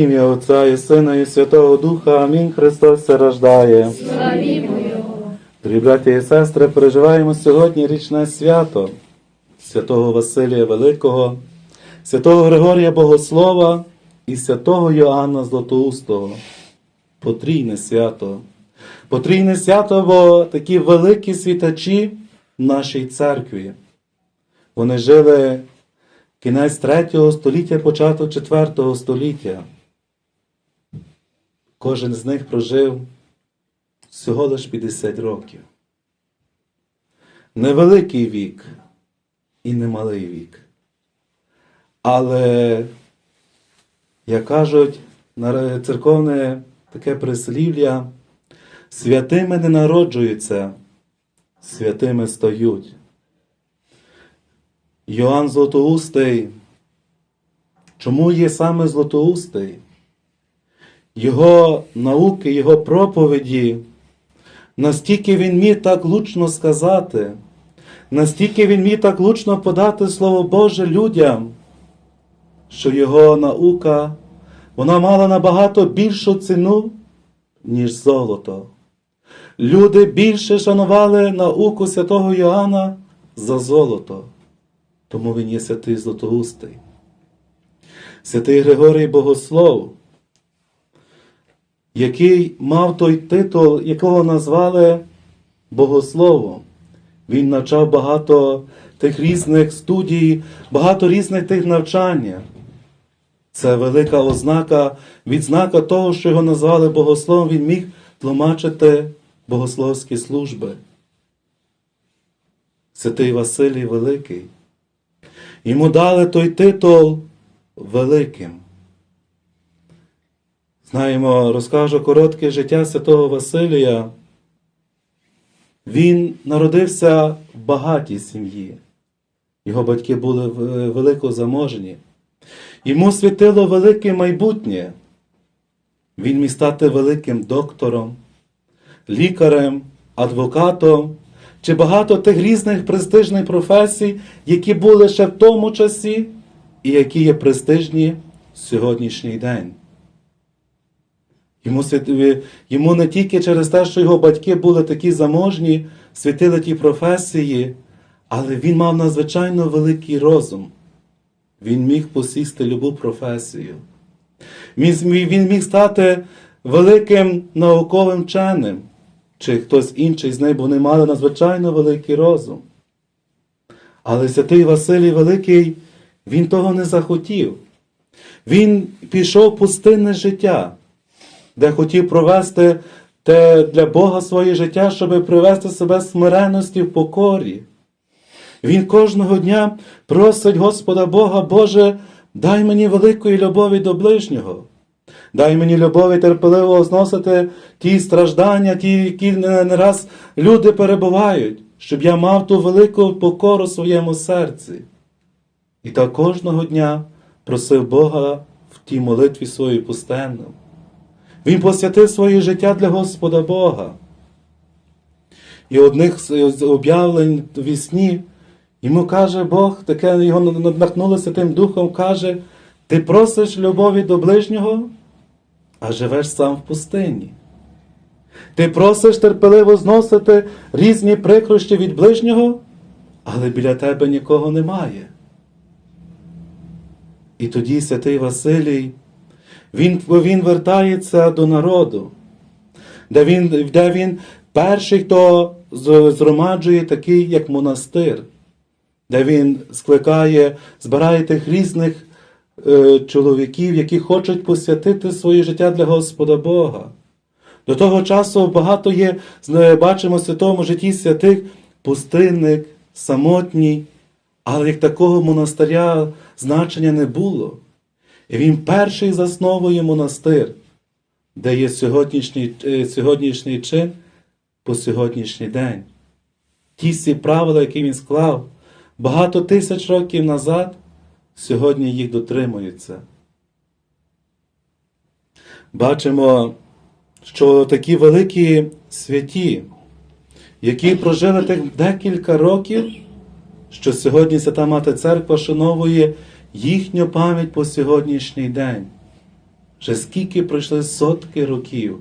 Ім'я Отця і Сина і Святого Духа. Амінь. Христос се рождає. Славімо Його! Дорогі браті і сестри, переживаємо сьогодні річне свято святого Василія Великого, святого Григорія Богослова і святого Йоанна Златоустого. Потрійне свято. Потрійне свято, бо такі великі світачі в нашій церкві. Вони жили кінець 3 століття, початок 4 століття. Кожен з них прожив всього лиш 50 років. Невеликий вік і немалий вік. Але, як кажуть, церковне таке прислів'я, святими не народжуються, святими стають. Йоанн Златоустий. Чому є саме Златоустий? Його науки, його проповіді, настільки він міг так лучно сказати, настільки він міг так лучно подати Слово Боже людям, що його наука вона мала набагато більшу ціну, ніж золото. Люди більше шанували науку святого Йоанна за золото, тому він є святий Златоустий. Святий Григорій Богослов який мав той титул, якого назвали Богословом. Він навчав багато тих різних студій, багато різних тих навчання. Це велика ознака, відзнака того, що його назвали богословом, він міг тлумачити богословські служби. Святий Василій Великий. Йому дали той титул великим. Знаємо, розкажу коротке життя святого Василія. Він народився в багатій сім'ї. Його батьки були в- великозаможні. Йому світило велике майбутнє. Він міг стати великим доктором, лікарем, адвокатом чи багато тих різних престижних професій, які були ще в тому часі і які є престижні в сьогоднішній день. Йому, йому не тільки через те, що його батьки були такі заможні, світили ті професії, але він мав надзвичайно великий розум. Він міг посісти любу професію. Він Він міг стати великим науковим вченим, чи хтось інший з них, бо вони мали надзвичайно великий розум. Але святий Василій Великий, він того не захотів. Він пішов пустинне життя де хотів провести те для Бога своє життя, щоб привести себе в смиреності в покорі. Він кожного дня просить Господа Бога, Боже, дай мені великої любові до ближнього. Дай мені любові терпеливо зносити ті страждання, ті, які не раз люди перебувають, щоб я мав ту велику покору в своєму серці. І так кожного дня просив Бога в тій молитві своїй пустенному. Він посвятив своє життя для Господа Бога. І одних з об'явлень в вісні йому каже Бог, таке його надихнулося тим духом, каже: Ти просиш любові до ближнього, а живеш сам в пустині. Ти просиш терпеливо зносити різні прикрощі від ближнього, але біля тебе нікого немає. І тоді святий Василій він, він вертається до народу, де він, де він перший, хто згромаджує такий, як монастир, де він скликає, збирає тих різних е, чоловіків, які хочуть посвятити своє життя для Господа Бога. До того часу багато є, бачимо в святому житті святих пустинник, самотній, але як такого монастиря значення не було. Він перший засновує монастир, де є сьогоднішній, е, сьогоднішній чин по сьогоднішній день. Ті всі правила, які він склав багато тисяч років назад, сьогодні їх дотримуються. Бачимо, що такі великі святі, які прожили тих декілька років, що сьогодні Свята Мати Церква шановує їхню пам'ять по сьогоднішній день. Вже скільки пройшли сотки років.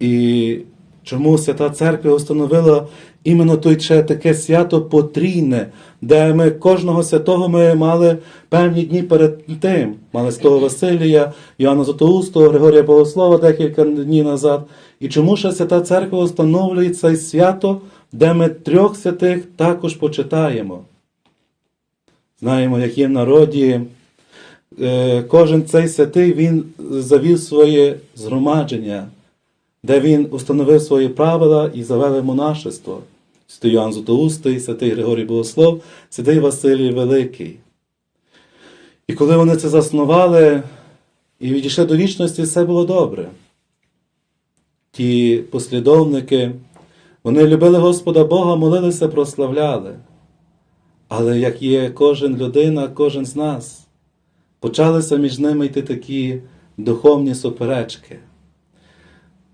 І чому Свята Церква установила іменно той ще таке свято потрійне, де ми кожного святого ми мали певні дні перед тим. Мали Святого Василія, Йоанна Златоустого, Григорія Богослова декілька днів назад. І чому ще Свята Церква встановлює це свято, де ми трьох святих також почитаємо? Знаємо, як є в народі е, кожен цей святий він завів своє згромадження, де він установив свої правила і завели монашество. Святий Йоанн Златоустий, святий Григорій Богослов, святий Василій Великий. І коли вони це заснували і відійшли до вічності, все було добре. Ті послідовники, вони любили Господа Бога, молилися, прославляли. Але як є кожен людина, кожен з нас, почалися між ними йти такі духовні суперечки.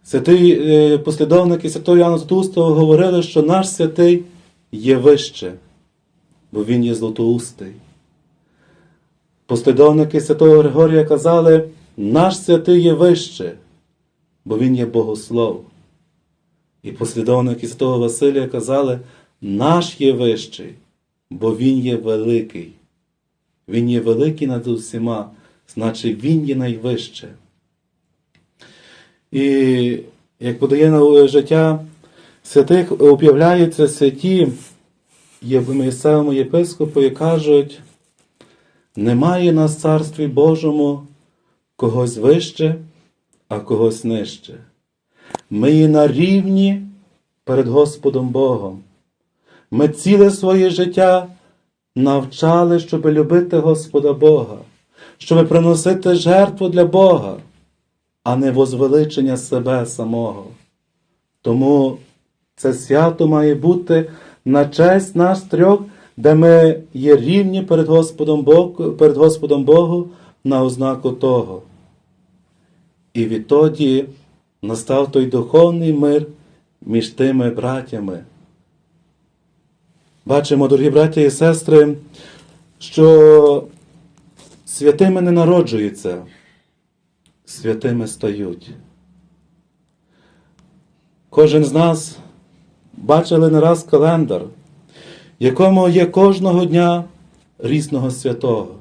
Святий е, послідовники святого Іоанна Златоустого говорили, що наш святий є вище, бо він є златоустий. Послідовники святого Григорія казали, наш святий є вище, бо він є богослов. І послідовники святого Василія казали, наш є вищий, бо він є великий. Він є великий над усіма, значить він є найвище. І як подає на життя святих, об'являються святі є місцевому єпископу і кажуть, немає на царстві Божому когось вище, а когось нижче. Ми є на рівні перед Господом Богом. Ми ціле своє життя навчали, щоб любити Господа Бога, щоб приносити жертву для Бога, а не возвеличення себе самого. Тому це свято має бути на честь нас трьох, де ми є рівні перед Господом Богу, перед Господом Богу на ознаку того. І відтоді настав той духовний мир між тими братями. Бачимо, дорогі браття і сестри, що святими не народжуються, святими стають. Кожен з нас бачили не раз календар, якому є кожного дня різного святого.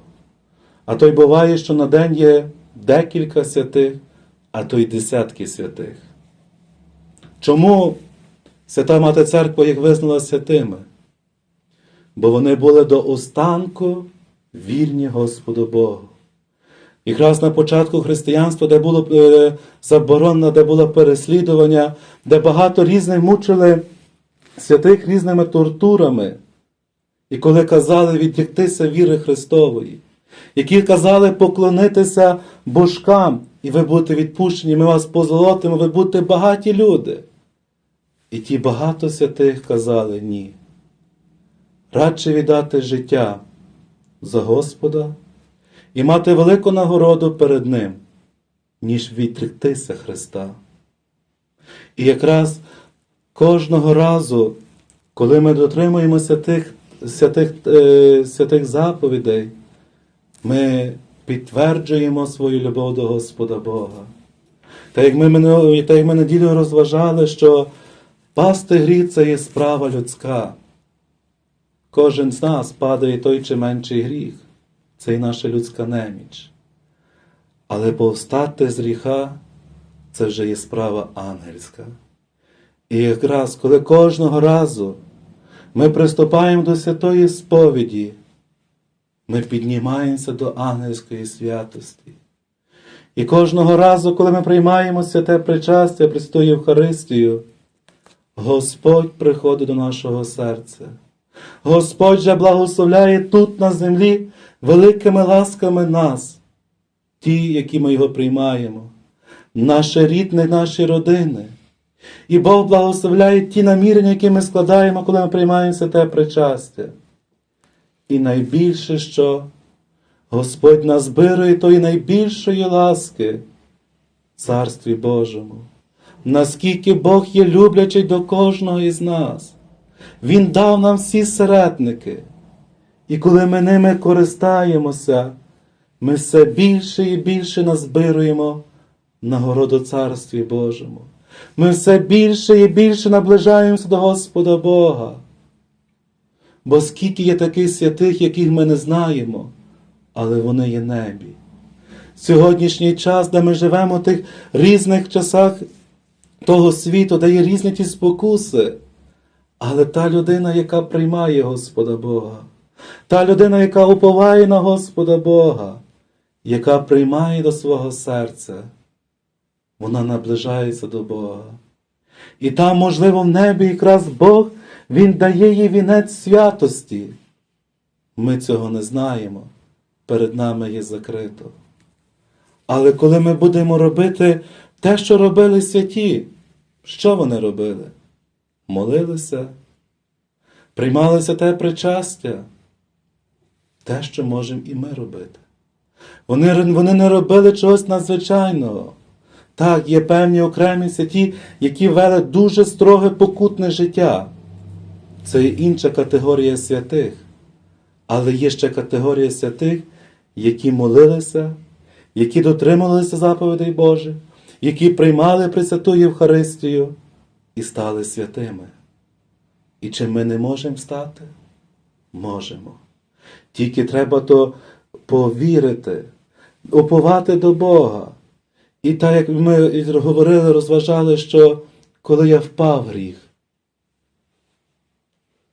А то й буває, що на день є декілька святих, а то й десятки святих. Чому Свята Мати Церква їх визнала святими? Бо вони були до останку вірні Господу Богу. Якраз на початку християнства, де було е, заборонено, де було переслідування, де багато різних мучили святих різними тортурами, і коли казали відріктися віри Христової, які казали поклонитися божкам, і ви будете відпущені, ми вас позолотимо, ви будете багаті люди. І ті багато святих казали ні. Радше віддати життя за Господа і мати велику нагороду перед Ним, ніж відріктися Христа. І якраз кожного разу, коли ми дотримуємося тих святих, е, святих заповідей, ми підтверджуємо свою любов до Господа Бога. Та як ми, ми неділю розважали, що пасти гріх це є справа людська. Кожен з нас падає той чи менший гріх, це і наша людська неміч. Але повстати з гріха це вже є справа ангельська. І якраз коли кожного разу ми приступаємо до святої сповіді, ми піднімаємося до ангельської святості. І кожного разу, коли ми приймаємо святе причастя Престою Євхаристію, Господь приходить до нашого серця. Господь же благословляє тут на землі великими ласками нас, ті, які ми його приймаємо, наше рідне, наші родини. І Бог благословляє ті намірення, які ми складаємо, коли ми приймаємо святе причастя. І найбільше, що Господь назбирує тої найбільшої ласки Царстві Божому. Наскільки Бог є люблячий до кожного із нас. Він дав нам всі середники. І коли ми ними користаємося, ми все більше і більше назбируємо нагороду Царстві Божому. Ми все більше і більше наближаємося до Господа Бога. Бо скільки є таких святих, яких ми не знаємо, але вони є небі. Сьогоднішній час, де ми живемо в тих різних часах того світу, де є різні ті спокуси, але та людина, яка приймає Господа Бога, та людина, яка уповає на Господа Бога, яка приймає до свого серця, вона наближається до Бога. І там, можливо, в небі якраз Бог, Він дає їй вінець святості. Ми цього не знаємо, перед нами є закрито. Але коли ми будемо робити те, що робили святі, що вони робили? Молилися, приймалися те причастя, те, що можемо і ми робити. Вони, вони не робили чогось надзвичайного. Так, є певні окремі святі, які вели дуже строге покутне життя. Це є інша категорія святих. Але є ще категорія святих, які молилися, які дотримувалися заповідей Божих, які приймали Пресвяту Євхаристію і стали святими. І чи ми не можемо стати? Можемо. Тільки треба то повірити, уповати до Бога. І так, як ми говорили, розважали, що коли я впав гріх,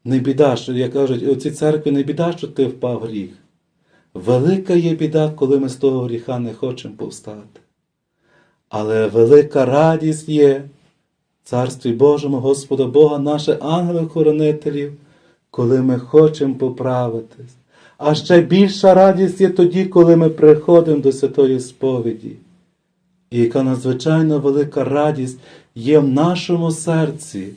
не біда, що, як кажуть, у цій церкві не біда, що ти впав гріх. Велика є біда, коли ми з того гріха не хочемо повстати. Але велика радість є Царстві Божому Господа Бога, наших ангелів-хоронителів, коли ми хочемо поправитись. А ще більша радість є тоді, коли ми приходимо до святої сповіді. І яка надзвичайно велика радість є в нашому серці,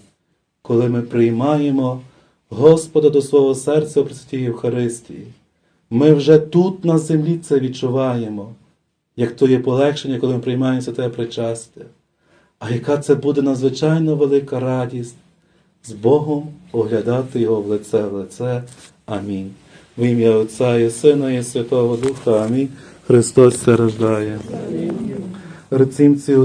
коли ми приймаємо Господа до свого серця у Пресвятій Євхаристії. Ми вже тут на землі це відчуваємо, як то є полегшення, коли ми приймаємо святе причастя. А яка це буде надзвичайно велика радість з Богом оглядати Його в лице в лице. Амінь. В ім'я Отця і Сина, і Святого Духа. Амінь. Христос це рождає. Рецимці